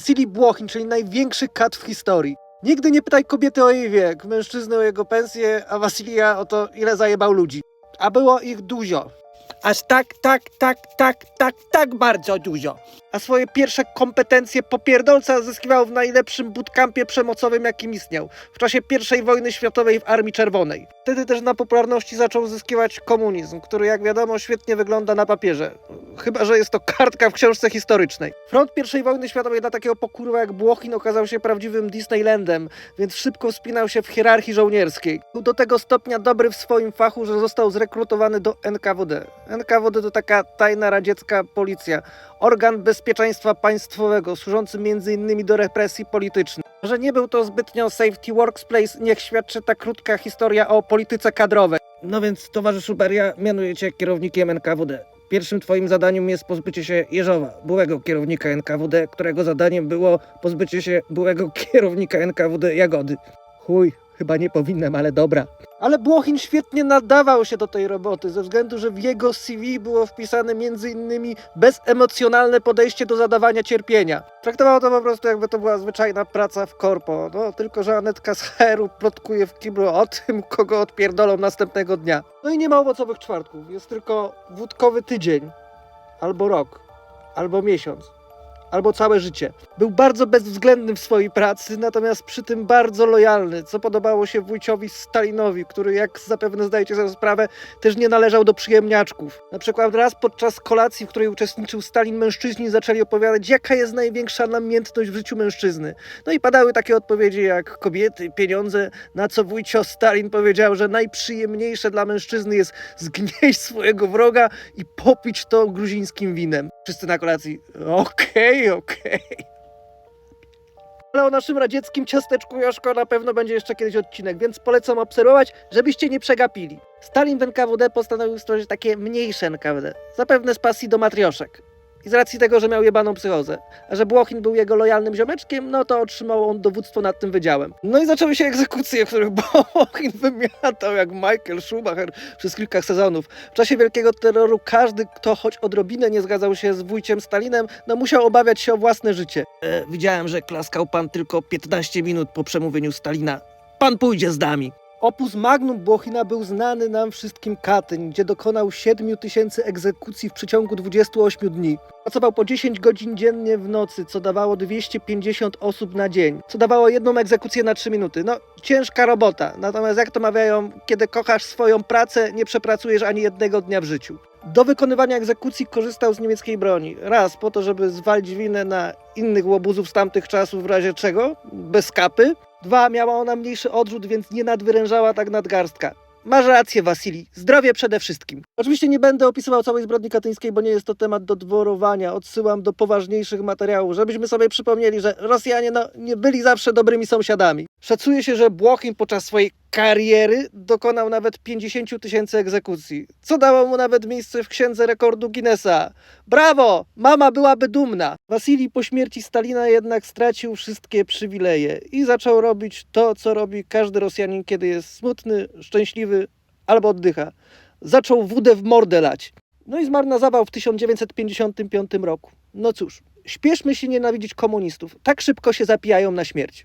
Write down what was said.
Wasilij Błochin, czyli największy kat w historii. Nigdy nie pytaj kobiety o jej wiek, mężczyzny o jego pensję, a Wasilija o to, ile zajebał ludzi. A było ich dużo. Aż tak, tak, tak, tak, tak, tak bardzo dużo. A swoje pierwsze kompetencje popierdolca zyskiwał w najlepszym bootcampie przemocowym, jakim istniał. W czasie I wojny światowej w Armii Czerwonej. Wtedy też na popularności zaczął zyskiwać komunizm, który jak wiadomo świetnie wygląda na papierze. Chyba, że jest to kartka w książce historycznej. Front I wojny światowej dla takiego pokurwa jak Błochin okazał się prawdziwym Disneylandem, więc szybko wspinał się w hierarchii żołnierskiej. Był do tego stopnia dobry w swoim fachu, że został zrekrutowany do NKWD. NKWD to taka tajna radziecka policja, organ bezpieczeństwa państwowego, służący m.in. do represji politycznych. Że nie był to zbytnio safety workplace, niech świadczy ta krótka historia o polityce kadrowej. No więc, towarzyszu Beria, mianuję cię kierownikiem NKWD. Pierwszym twoim zadaniem jest pozbycie się Jeżowa, byłego kierownika NKWD, którego zadaniem było pozbycie się byłego kierownika NKWD Jagody. Chuj, chyba nie powinnam, ale dobra. Ale Błochin świetnie nadawał się do tej roboty, ze względu, że w jego CV było wpisane m.in. bezemocjonalne podejście do zadawania cierpienia. Traktowało to po prostu jakby to była zwyczajna praca w korpo. No, tylko, że Anetka z HR-u plotkuje w kiblu o tym, kogo odpierdolą następnego dnia. No i nie ma owocowych czwartków, jest tylko wódkowy tydzień, albo rok, albo miesiąc albo całe życie. Był bardzo bezwzględny w swojej pracy, natomiast przy tym bardzo lojalny, co podobało się wujciowi Stalinowi, który, jak zapewne zdajecie sobie sprawę, też nie należał do przyjemniaczków. Na przykład raz podczas kolacji, w której uczestniczył Stalin, mężczyźni zaczęli opowiadać, jaka jest największa namiętność w życiu mężczyzny. No i padały takie odpowiedzi jak kobiety, pieniądze, na co wujcio Stalin powiedział, że najprzyjemniejsze dla mężczyzny jest zgnieść swojego wroga i popić to gruzińskim winem. Wszyscy na kolacji, okej, okej. Ale o naszym radzieckim ciasteczku Joszko na pewno będzie jeszcze kiedyś odcinek, więc polecam obserwować, żebyście nie przegapili. Stalin w NKWD postanowił stworzyć takie mniejsze NKWD, zapewne z pasji do matrioszek. I z racji tego, że miał jebaną psychozę, a że Błochin był jego lojalnym ziomeczkiem, no to otrzymał on dowództwo nad tym wydziałem. No i zaczęły się egzekucje, w których Błochin wymiatał jak Michael Schumacher przez kilka sezonów. W czasie Wielkiego Terroru każdy, kto choć odrobinę nie zgadzał się z wujciem Stalinem, no musiał obawiać się o własne życie. E, widziałem, że klaskał pan tylko 15 minut po przemówieniu Stalina. Pan pójdzie z nami. Opus magnum Błochina był znany nam wszystkim Katyń, gdzie dokonał 7 tysięcy egzekucji w przeciągu 28 dni. Pracował po 10 godzin dziennie w nocy, co dawało 250 osób na dzień, co dawało jedną egzekucję na 3 minuty. No, ciężka robota. Natomiast jak to mawiają, kiedy kochasz swoją pracę, nie przepracujesz ani jednego dnia w życiu. Do wykonywania egzekucji korzystał z niemieckiej broni. Raz po to, żeby zwalić winę na innych łobuzów z tamtych czasów, w razie czego, bez kapy. Dwa, miała ona mniejszy odrzut, więc nie nadwyrężała tak nadgarstka. Masz rację, Wasili. Zdrowie przede wszystkim. Oczywiście nie będę opisywał całej zbrodni katyńskiej, bo nie jest to temat do dworowania. Odsyłam do poważniejszych materiałów, żebyśmy sobie przypomnieli, że Rosjanie no, nie byli zawsze dobrymi sąsiadami. Szacuje się, że Błochin podczas swojej kariery dokonał nawet 50 tysięcy egzekucji, co dało mu nawet miejsce w księdze rekordu Guinnessa. Brawo! Mama byłaby dumna. Wasilij po śmierci Stalina jednak stracił wszystkie przywileje i zaczął robić to, co robi każdy Rosjanin, kiedy jest smutny, szczęśliwy albo oddycha. Zaczął wódę w mordę lać. No i zmarł na zawał w 1955 roku. No cóż, śpieszmy się nienawidzić komunistów. Tak szybko się zapijają na śmierć.